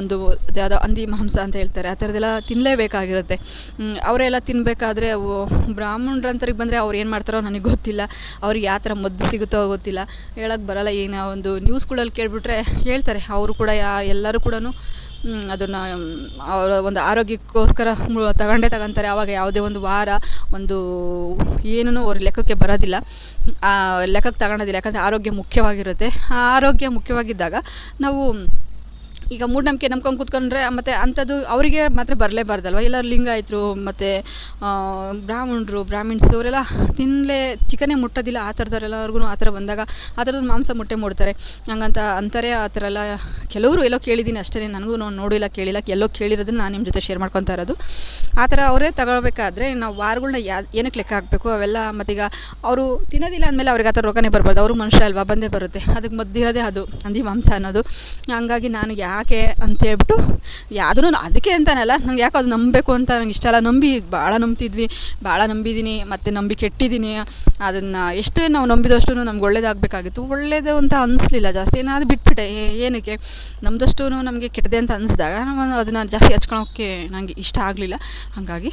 ಒಂದು ಯಾವುದೋ ಹಂದಿ ಮಾಂಸ ಅಂತ ಹೇಳ್ತಾರೆ. ಆ ಥರದ್ದೆಲ್ಲ ತಿನ್ನಲೇಬೇಕಾಗಿರುತ್ತೆ ಅವರೆಲ್ಲ ತಿನ್ನಬೇಕಾದ್ರೆ ಬ್ರಾಹ್ಮಣರಂತರಿಗೆ ಬಂದರೆ ಅವ್ರು ಏನು ಮಾಡ್ತಾರೋ ನನಗೆ ಗೊತ್ತಿಲ್ಲ. ಅವ್ರಿಗೆ ಯಾವ ಥರ ಮದ್ದು ಸಿಗುತ್ತೋ ಗೊತ್ತಿಲ್ಲ. ಹೇಳೋಕ್ಕೆ ಬರೋಲ್ಲ. ಈಗ ಒಂದು ನ್ಯೂಸ್ಗಳಲ್ಲಿ ಕೇಳಿಬಿಟ್ರೆ ಹೇಳ್ತಾರೆ. ಅವರು ಕೂಡ ಯಾ, ಎಲ್ಲರೂ ಕೂಡ ಅದನ್ನು ಅವರ ಒಂದು ಆರೋಗ್ಯಕ್ಕೋಸ್ಕರ ತಗೊಂಡೇ ತಗೊಂತಾರೆ. ಆವಾಗ ಯಾವುದೇ ಒಂದು ವಾರ ಒಂದು ಏನೂ ಅವ್ರ ಲೆಕ್ಕಕ್ಕೆ ಬರೋದಿಲ್ಲ. ಲೆಕ್ಕಕ್ಕೆ ತಗೊಳೋದಿಲ್ಲ. ಯಾಕಂದರೆ ಆರೋಗ್ಯ ಮುಖ್ಯವಾಗಿರುತ್ತೆ. ಆ ಆರೋಗ್ಯ ಮುಖ್ಯವಾಗಿದ್ದಾಗ ನಾವು ಈಗ ಮೂಢನಂಬಿಕೆ ನಂಬ್ಕೊಂಡು ಕೂತ್ಕೊಂಡ್ರೆ ಮತ್ತು ಅಂಥದ್ದು ಅವರಿಗೆ ಮಾತ್ರ ಬರಲೇಬಾರ್ದಲ್ವ? ಎಲ್ಲರೂ ಲಿಂಗಾಯತರು ಮತ್ತು ಬ್ರಾಹ್ಮಣರು, ಬ್ರಾಹ್ಮಿಣ್ಸ್ ಅವರೆಲ್ಲ ತಿನ್ನಲೇ ಚಿಕನೇ ಮುಟ್ಟೋದಿಲ್ಲ. ಆ ಥರದವ್ರೆಲ್ಲರಿಗೂ ಆ ಥರ ಬಂದಾಗ ಆ ಥರದ ಮಾಂಸ ಮುಟ್ಟೆ ಮೂಡ್ತಾರೆ. ಹಂಗಂತ ಅಂತಾರೆ ಆ ಥರ ಎಲ್ಲ. ಕೆಲವರು ಎಲ್ಲೋ ಕೇಳಿದ್ದೀನಿ ಅಷ್ಟೇ ನನಗೂ ನಾನು ನೋಡಿಲ್ಲ, ಕೇಳಿಲ್ಲ. ಎಲ್ಲೋ ಕೇಳಿರೋದನ್ನ ನಾನು ನಿಮ್ಮ ಜೊತೆ ಶೇರ್ ಮಾಡ್ಕೊತಾ ಇರೋದು. ಆ ಥರ ಅವರೇ ತಗೊಳ್ಬೇಕಾದ್ರೆ ನಾವು ವಾರಗಳನ್ನ ಯಾ, ಏನಕ್ಕೆ ಲೆಕ್ಕ ಹಾಕಬೇಕು? ಅವೆಲ್ಲ ಮತ್ತೀಗ ಅವರು ತಿನ್ನೋದಿಲ್ಲ ಅಂದಮೇಲೆ ಅವ್ರಿಗೆ ಆ ಥರ ರೋಗನೇ ಬರಬಾರ್ದು. ಅವರು ಮನುಷ್ಯ ಅಲ್ವಾ? ಬಂದೇ ಬರುತ್ತೆ. ಅದಕ್ಕೆ ಮದ್ದಿರೋದೇ ಅದು. ಅಂದಿ ಮಾಂಸ ಅನ್ನೋದು. ಹಂಗಾಗಿ ನಾನು ಯಾಕೆ ಅಂತೇಳ್ಬಿಟ್ಟು ಯಾವುದೂ ಅದಕ್ಕೆ ಅಂತಾನಲ್ಲ, ನಂಗೆ ಯಾಕೆ ಅದು ನಂಬಬೇಕು ಅಂತ ನಂಗೆ ಇಷ್ಟ ಅಲ್ಲ. ನಂಬಿ ಭಾಳ ನಂಬ್ತಿದ್ವಿ ಭಾಳ ನಂಬಿದ್ದೀನಿ ಮತ್ತು ನಂಬಿ ಕೆಟ್ಟಿದ್ದೀನಿ ಅದನ್ನು ಎಷ್ಟು ನಾವು ನಂಬಿದಷ್ಟು ನಮ್ಗೆ ಒಳ್ಳೇದಾಗಬೇಕಾಗಿತ್ತು. ಒಳ್ಳೇದು ಅಂತ ಅನಿಸ್ಲಿಲ್ಲ, ಜಾಸ್ತಿ ಏನಾದ್ರು ಬಿಟ್ಬಿಟ್ಟೆ. ಏನಕ್ಕೆ? ನಮ್ಮದಷ್ಟು ನಮಗೆ ಕೆಟ್ಟದೆ ಅಂತ ಅನಿಸಿದಾಗ ನಾನು ಅದನ್ನು ಜಾಸ್ತಿ ಹಚ್ಕೊಳೋಕ್ಕೆ ನನಗೆ ಇಷ್ಟ ಆಗಲಿಲ್ಲ. ಹಾಗಾಗಿ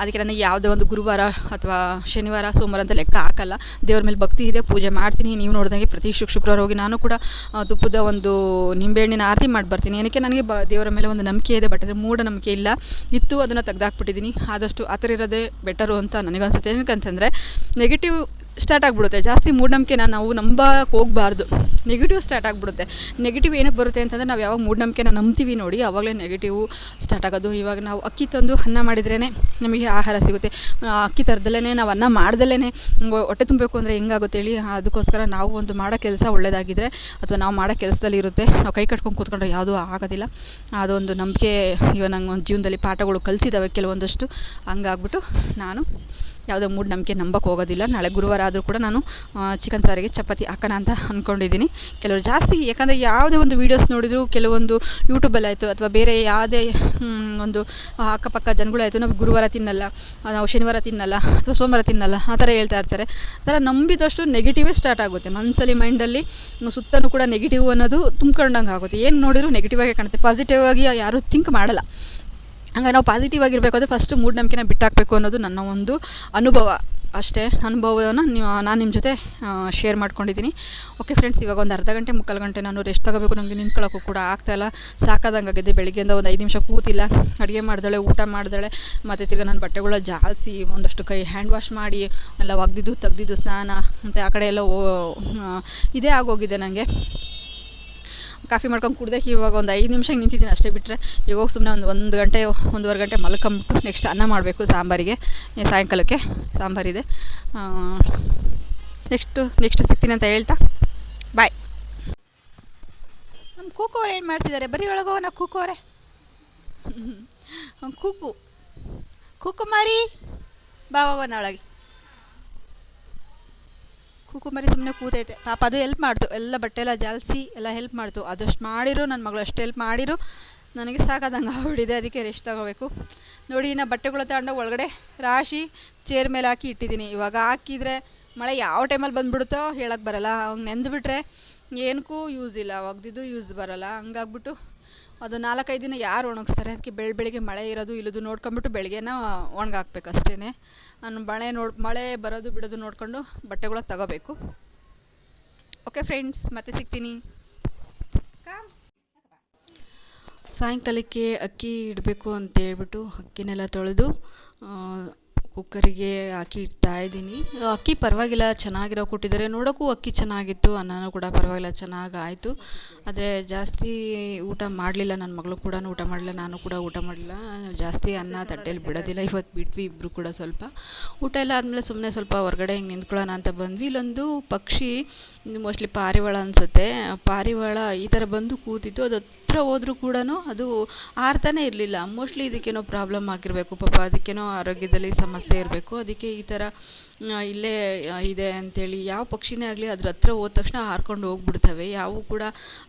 ಅದಕ್ಕೆ ನನಗೆ ಯಾವುದೇ ಒಂದು ಗುರುವಾರ ಅಥವಾ ಶನಿವಾರ, ಸೋಮವಾರ ಅಂತ ಲೆಕ್ಕ ಹಾಕಲ್ಲ. ದೇವ್ರ ಮೇಲೆ ಭಕ್ತಿ ಇದೆ, ಪೂಜೆ ಮಾಡ್ತೀನಿ. ನೀವು ನೋಡಿದಂಗೆ ಪ್ರತಿ ಶುಕ್ ಶುಕ್ರವಾರ ಹೋಗಿ ನಾನು ಕೂಡ ತುಪ್ಪದ ಒಂದು ನಿಂಬೆಹಣ್ಣಿನ ಆರತಿ ಮಾಡಿ ಬರ್ತೀನಿ ಏನಕ್ಕೆ ನನಗೆ ಬ, ದೇವರ ಮೇಲೆ ಒಂದು ನಂಬಿಕೆ ಇದೆ, ಬಟ್ ಅದು ಮೂಢನಂಬಿಕೆ ಇಲ್ಲ. ಇತ್ತು, ಅದನ್ನು ತೆಗೆದಾಕ್ಬಿಟ್ಟಿದ್ದೀನಿ. ಆದಷ್ಟು ಆ ಥರ ಇರೋದೇ ಬೆಟರು ಅಂತ ನನಗನ್ಸುತ್ತೆ. ಏನಕ್ಕಂತಂದರೆ ನೆಗೆಟಿವ್ ಸ್ಟಾರ್ಟ್ ಆಗಿಬಿಡುತ್ತೆ. ಜಾಸ್ತಿ ಮೂಢನಂಬಿಕೆನ ನಾವು ನಂಬಕ್ಕೆ ಹೋಗಬಾರ್ದು. ನೆಗೆಟಿವ್ ಸ್ಟಾರ್ಟ್ ಆಗಿಬಿಡುತ್ತೆ. ನೆಗೆಟಿವ್ ಏನಕ್ಕೆ ಬರುತ್ತೆ ಅಂತಂದರೆ ನಾವು ಯಾವಾಗ ಮೂಢನಂಬಿಕೆನ ನಂಬ್ತೀವಿ ನೋಡಿ ಆವಾಗಲೇ ನೆಗೆಟಿವ್ ಸ್ಟಾರ್ಟ್ ಆಗೋದು. ಇವಾಗ ನಾವು ಅಕ್ಕಿ ತಂದು ಅನ್ನ ಮಾಡಿದ್ರೇ ನಮಗೆ ಆಹಾರ ಸಿಗುತ್ತೆ. ಅಕ್ಕಿ ತರದಲ್ಲೇ ನಾವು ಅನ್ನ ಮಾಡ್ದಲ್ಲೇ ಹೊಟ್ಟೆ ತುಂಬಬೇಕು ಅಂದರೆ ಹೆಂಗಾಗುತ್ತೆ ಹೇಳಿ, ಅದಕ್ಕೋಸ್ಕರ ನಾವು ಒಂದು ಮಾಡೋ ಕೆಲಸ ಒಳ್ಳೆಯದಾಗಿದ್ದರೆ ಅಥವಾ ನಾವು ಮಾಡೋ ಕೆಲಸದಲ್ಲಿ ಇರುತ್ತೆ, ನಾವು ಕೈ ಕಟ್ಕೊಂಡು ಕೂತ್ಕೊಂಡ್ರೆ ಯಾವುದೂ ಆಗೋದಿಲ್ಲ. ಅದೊಂದು ನಂಬಿಕೆ, ಇವಾಗ ನಂಗೆ ಒಂದು ಜೀವನದಲ್ಲಿ ಪಾಠಗಳು ಕಲಿಸಿದ್ದಾವೆ ಕೆಲವೊಂದಷ್ಟು. ಹಂಗಾಗ್ಬಿಟ್ಟು ನಾನು ಯಾವುದೋ ಮೂಢನಂಬಿಕೆ ನಂಬಕ್ಕೆ ಹೋಗೋದಿಲ್ಲ. ನಾಳೆ ಗುರುವಾರ ಆದರೂ ಕೂಡ ನಾನು ಚಿಕನ್ ಸಾರಿಗೆ ಚಪಾತಿ ಹಾಕೋಣ ಅಂತ ಅಂದ್ಕೊಂಡಿದ್ದೀನಿ ಕೆಲವರು ಜಾಸ್ತಿ, ಯಾಕಂದರೆ ಯಾವುದೇ ಒಂದು ವೀಡಿಯೋಸ್ ನೋಡಿದ್ರು, ಕೆಲವೊಂದು ಯೂಟ್ಯೂಬಲ್ಲಿ ಆಯಿತು ಅಥವಾ ಬೇರೆ ಯಾವುದೇ ಒಂದು ಅಕ್ಕಪಕ್ಕ ಜನಗಳಾಯಿತು, ನಾವು ಗುರುವಾರ ತಿನ್ನಲ್ಲ, ನಾವು ಶನಿವಾರ ತಿನ್ನಲ್ಲ, ಅಥವಾ ಸೋಮವಾರ ತಿನ್ನಲ್ಲ, ಆ ಥರ ಹೇಳ್ತಾ ಇರ್ತಾರೆ. ಆ ಥರ ನಂಬಿದಷ್ಟು ನೆಗೆಟಿವೇ ಸ್ಟಾರ್ಟ್ ಆಗುತ್ತೆ. ಮನಸ್ಸಲ್ಲಿ ಮೈಂಡಲ್ಲಿ ಸುತ್ತಲೂ ಕೂಡ ನೆಗೆಟಿವ್ ಅನ್ನೋದು ತುಂಬ್ಕೊಂಡಂಗೆ ಆಗುತ್ತೆ. ಏನು ನೋಡಿದ್ರು ನೆಗೆಟಿವ್ ಆಗಿ ಕಾಣುತ್ತೆ. ಪಾಸಿಟಿವ್ ಆಗಿ ಯಾರೂ ಥಿಂಕ್ ಮಾಡಲ್ಲ. ಹಂಗಾಗಿ ನಾವು ಪಾಸಿಟಿವ್ ಆಗಿರಬೇಕು ಅಂದರೆ ಫಸ್ಟ್ ಮೂಢನಂಬಿಕೆನ ಬಿಟ್ಟಾಕಬೇಕು ಅನ್ನೋದು ನನ್ನ ಒಂದು ಅನುಭವ ಅಷ್ಟೇ. ಅನುಭವವನ್ನು ನೀವು, ನಾನು ನಿಮ್ಮ ಜೊತೆ ಶೇರ್ ಮಾಡ್ಕೊಂಡಿದ್ದೀನಿ ಓಕೆ ಫ್ರೆಂಡ್ಸ್ ಇವಾಗ ಒಂದು ಅರ್ಧ ಗಂಟೆ, ಮುಕ್ಕಾಲು ಗಂಟೆ ನಾನು ರೆಸ್ಟ್ ತಗೋಬೇಕು ನನಗೆ ನಿಂತ್ಕೊಳ್ಳೋಕ್ಕೂ ಕೂಡ ಆಗ್ತಾಯಿಲ್ಲ ಸಾಕಾದಂಗೆ ಆಗಿದೆ. ಬೆಳಿಗ್ಗೆಯಿಂದ ಒಂದು ಐದು ನಿಮಿಷ ಕೂತಿಲ್ಲ. ಅಡುಗೆ ಮಾಡ್ದಾಳೆ, ಊಟ ಮಾಡ್ದಾಳೆ, ಮತ್ತು ತಿರ್ಗಿ ನಾನು ಬಟ್ಟೆಗಳ ಜಾಲಿಸಿ ಒಂದಷ್ಟು ಕೈ ಹ್ಯಾಂಡ್ ವಾಶ್ ಮಾಡಿ, ಎಲ್ಲ ಒಗ್ದಿದ್ದು, ತೆಗ್ದಿದ್ದು, ಸ್ನಾನ, ಮತ್ತು ಆ ಕಡೆ ಎಲ್ಲ ಇದೇ ಆಗೋಗಿದೆ ನನಗೆ ಕಾಫಿ ಮಾಡ್ಕೊಂಡು ಕುಡ್ದೆ ಇವಾಗ ಒಂದು ಐದು ನಿಮಿಷ ನಿಂತಿದ್ದೀನಿ ಅಷ್ಟೇ ಬಿಟ್ಟರೆ ಈಗ ಹೋಗಿ ಸುಮ್ಮನೆ ಒಂದು ಒಂದು ಗಂಟೆ, ಒಂದೂವರೆ ಗಂಟೆ ಮಲ್ಕೊಂಬಿಟ್ಟು ನೆಕ್ಸ್ಟ್ ಅನ್ನ ಮಾಡಬೇಕು ಸಾಂಬಾರಿಗೆ. ಸಾಯಂಕಾಲಕ್ಕೆ ಸಾಂಬಾರಿದೆ ನೆಕ್ಸ್ಟು ನೆಕ್ಸ್ಟ್ ಸಿಗ್ತೀನಿ ಅಂತ ಹೇಳ್ತಾ. ಬಾಯ್ ನಮ್ಮ ಕೂಕು ಅವ್ರು ಏನು ಮಾಡ್ತಿದ್ದಾರೆ ಬರೀ ಒಳಗೋ ನಾ ಕೂಕು ಅವರೇ. ಕೂಕು ಕೂಕು. ಮಾರಿ ಬಾ ಹೋಗೋಣ ಒಳಗೆ. ಕುಕುಮರಿ ಸುಮ್ಮನೆ ಕೂತೈತೆ. ಪಾಪ ಅದು ಹೆಲ್ಪ್ ಮಾಡ್ತು. ಎಲ್ಲ ಬಟ್ಟೆ ಎಲ್ಲ ಜಾಲಿಸಿ ಎಲ್ಲ ಹೆಲ್ಪ್ ಮಾಡ್ತು. ಅದಷ್ಟು ಮಾಡಿರು ನನ್ನ ಮಗಳು ಅಷ್ಟು ಹೆಲ್ಪ್ ಮಾಡಿರು. ನನಗೆ ಸಾಕಾದಂಗೆ ಆಗ್ಬಿಟ್ಟಿದೆ. ಅದಕ್ಕೆ ರೆಸ್ಟ್ ತಗೋಬೇಕು. ನೋಡಿ ನಾ ಬಟ್ಟೆಗಳು ತಗೊಂಡು ಒಳಗಡೆ ರಾಶಿ ಚೇರ್ ಮೇಲೆ ಹಾಕಿ ಇಟ್ಟಿದ್ದೀನಿ. ಇವಾಗ ಹಾಕಿದರೆ ಮಳೆ ಯಾವ ಟೈಮಲ್ಲಿ ಬಂದುಬಿಡುತ್ತೋ ಹೇಳೋಕ್ಕೆ ಬರಲ್ಲ. ಅವಾಗ ನೆಂದುಬಿಟ್ರೆ ಏನಕ್ಕೂ ಯೂಸ್ ಇಲ್ಲ. ಒಗ್ದಿದ್ದು ಯೂಸ್ ಬರಲ್ಲ. ಹಂಗಾಗ್ಬಿಟ್ಟು ಅದು ನಾಲ್ಕೈದು ದಿನ ಯಾರು ಒಣಗಿಸ್ತಾರೆ? ಅದಕ್ಕೆ ಬೆಳ, ಬೆಳಿಗ್ಗೆ ಮಳೆ ಇರೋದು ಇಲ್ಲದು ನೋಡ್ಕೊಂಬಿಟ್ಟು ಬೆಳಗ್ಗೆನ ಒಣಗಾಕ್ಬೇಕು ಅಷ್ಟೇ ನಾನು ಮಳೆ ನೋಡಿ, ಮಳೆ ಬರೋದು ಬಿಡೋದು ನೋಡಿಕೊಂಡು ಬಟ್ಟೆಗಳ ತಗೋಬೇಕು. ಓಕೆ ಫ್ರೆಂಡ್ಸ್ ಮತ್ತೆ ಸಿಗ್ತೀನಿ. ಸಾಯಂಕಾಲಕ್ಕೆ ಅಕ್ಕಿ ಇಡಬೇಕು ಅಂತ ಹೇಳ್ಬಿಟ್ಟು ಅಕ್ಕಿನೆಲ್ಲ ತೊಳೆದು ಕುಕ್ಕರಿಗೆ ಹಾಕಿ ಇಡ್ತಾ ಇದ್ದೀನಿ. ಅಕ್ಕಿ ಪರವಾಗಿಲ್ಲ, ಚೆನ್ನಾಗಿರೋ ಕೊಟ್ಟಿದ್ದಾರೆ. ನೋಡೋಕ್ಕೂ ಅಕ್ಕಿ ಚೆನ್ನಾಗಿತ್ತು, ಅನ್ನನೂ ಕೂಡ ಪರವಾಗಿಲ್ಲ ಚೆನ್ನಾಗಿ ಆಯಿತು ಆದರೆ ಜಾಸ್ತಿ ಊಟ ಮಾಡಲಿಲ್ಲ ನನ್ನ ಮಗಳು ಕೂಡ ಊಟ ಮಾಡಲಿಲ್ಲ, ನಾನು ಕೂಡ ಊಟ ಮಾಡಲಿಲ್ಲ. ಜಾಸ್ತಿ ಅನ್ನ ತಟ್ಟೆಯಲ್ಲಿ ಬಿಡೋದಿಲ್ಲ ಇವತ್ತು ಬಿಟ್ವಿ ಇಬ್ಬರು ಕೂಡ ಸ್ವಲ್ಪ. ಊಟ ಎಲ್ಲ ಆದಮೇಲೆ ಸುಮ್ಮನೆ ಸ್ವಲ್ಪ ಹೊರಗಡೆ ಹಿಂಗೆ ನಿಂತ್ಕೊಳ್ಳೋಣ ಅಂತ ಬಂದ್ವಿ. ಇಲ್ಲೊಂದು ಪಕ್ಷಿ ಮೋಸ್ಟ್ಲಿ ಪಾರಿವಾಳ ಅನಿಸುತ್ತೆ. ಪಾರಿವಾಳ ಈ ಥರ ಬಂದು ಕೂತಿತ್ತು. ಅದು ಹತ್ರ ಹೋದ್ರೂ ಕೂಡ ಅದು ಹಾರ್ತಾನೇ ಇರಲಿಲ್ಲ. ಮೋಸ್ಟ್ಲಿ ಇದಕ್ಕೇನೋ ಪ್ರಾಬ್ಲಮ್ ಆಗಿರಬೇಕು. ಪಾಪ ಅದಕ್ಕೇನೋ ಆರೋಗ್ಯದಲ್ಲಿ ಸಮಸ್ಯೆ ಇರಬೇಕು. ಅದಕ್ಕೆ ಈ ಥರ ಇಲ್ಲೇ ಇದೆ ಅಂಥೇಳಿ ಯಾವ ಪಕ್ಷಿನೇ ಆಗಲಿ ಅದ್ರ ಹತ್ರ ಹೋದ ತಕ್ಷಣ ಹಾರ್ಕೊಂಡು ಹೋಗ್ಬಿಡ್ತವೆ. ಯಾವೂ ಕೂಡ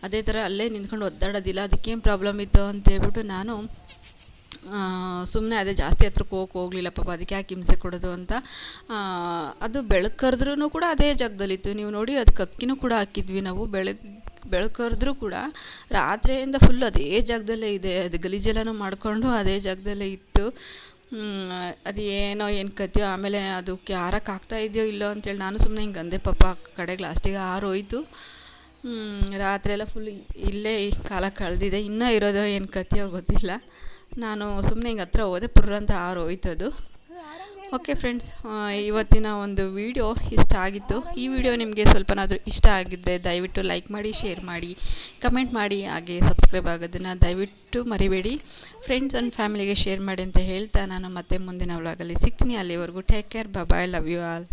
ಅದೇ ಥರ ಅಲ್ಲೇ ನಿಂತ್ಕೊಂಡು ಒದ್ದಾಡೋದಿಲ್ಲ. ಅದಕ್ಕೇನು ಪ್ರಾಬ್ಲಮ್ ಇತ್ತು ಅಂತ ಹೇಳ್ಬಿಟ್ಟು ನಾನು ಸುಮ್ಮನೆ ಅದೇ ಜಾಸ್ತಿ ಹತ್ರಕ್ಕೆ ಹೋಗಕ್ಕೆ ಹೋಗಲಿಲ್ಲ ಪಾಪ ಅದಕ್ಕೆ ಯಾಕೆ ಹಿಂಸೆ ಕೊಡೋದು ಅಂತ. ಅದು ಬೆಳಕರಿದ್ರೂ ಕೂಡ ಅದೇ ಜಾಗದಲ್ಲಿತ್ತು. ನೀವು ನೋಡಿ ಅದಕ್ಕೆ ಅಕ್ಕಿನೂ ಕೂಡ ಹಾಕಿದ್ವಿ ನಾವು. ಬೆಳಗ್ಗೆ ಬೆಳಕರಿದ್ರೂ ಕೂಡ ರಾತ್ರಿಯಿಂದ ಫುಲ್ ಅದೇ ಜಾಗದಲ್ಲೇ ಇದೆ. ಅದು ಗಲೀಜೆಲ್ಲನೂ ಮಾಡಿಕೊಂಡು ಅದೇ ಜಾಗದಲ್ಲೇ ಇತ್ತು. ಅದು ಏನೋ ಏನು ಕಥೆಯೋ, ಆಮೇಲೆ ಅದಕ್ಕೆ ಹಾರಕ್ಕೆ ಆಗ್ತಾ ಇದೆಯೋ ಇಲ್ಲೋ ಅಂತೇಳಿ ನಾನು ಸುಮ್ಮನೆ ಹಿಂಗೆ ಅಂದೆ, ಪಾಪ ಕಡೆಗೆ ಲಾಸ್ಟಿಗೆ ಹಾರೋಯ್ತು ರಾತ್ರಿ ಎಲ್ಲ ಫುಲ್ ಇಲ್ಲೇ ಕಾಲ ಕಳೆದಿದೆ. ಇನ್ನೂ ಇರೋದೋ ಏನು ಕಥೆಯೋ ಗೊತ್ತಿಲ್ಲ. ನಾನು ಸುಮ್ಮನೆ ಹಿಂಗೆ ಹತ್ರ ಹೋದೆ, ಪುರ್ರಂತ ಹೋಯ್ತು ಅದು ಓಕೆ ಫ್ರೆಂಡ್ಸ್ ಇವತ್ತಿನ ಒಂದು ವಿಡಿಯೋ ಇಷ್ಟ ಆಗಿತ್ತು. ಈ ವಿಡಿಯೋ ನಿಮಗೆ ಸ್ವಲ್ಪನಾದರೂ ಇಷ್ಟ ಆಗಿದ್ದೆ ದಯವಿಟ್ಟು ಲೈಕ್ ಮಾಡಿ ಶೇರ್ ಮಾಡಿ ಕಮೆಂಟ್ ಮಾಡಿ, ಹಾಗೆ ಸಬ್ಸ್ಕ್ರೈಬ್ ಆಗೋದನ್ನು ದಯವಿಟ್ಟು ಮರಿಬೇಡಿ. ಫ್ರೆಂಡ್ಸ್ ಆ್ಯಂಡ್ ಫ್ಯಾಮಿಲಿಗೆ ಶೇರ್ ಮಾಡಿ ಅಂತ ಹೇಳ್ತಾ ನಾನು ಮತ್ತೆ ಮುಂದಿನ ವ್ಲಾಗಲ್ಲಿ ಸಿಗ್ತೀನಿ. ಅಲ್ಲಿವರೆಗೂ take care bye love you all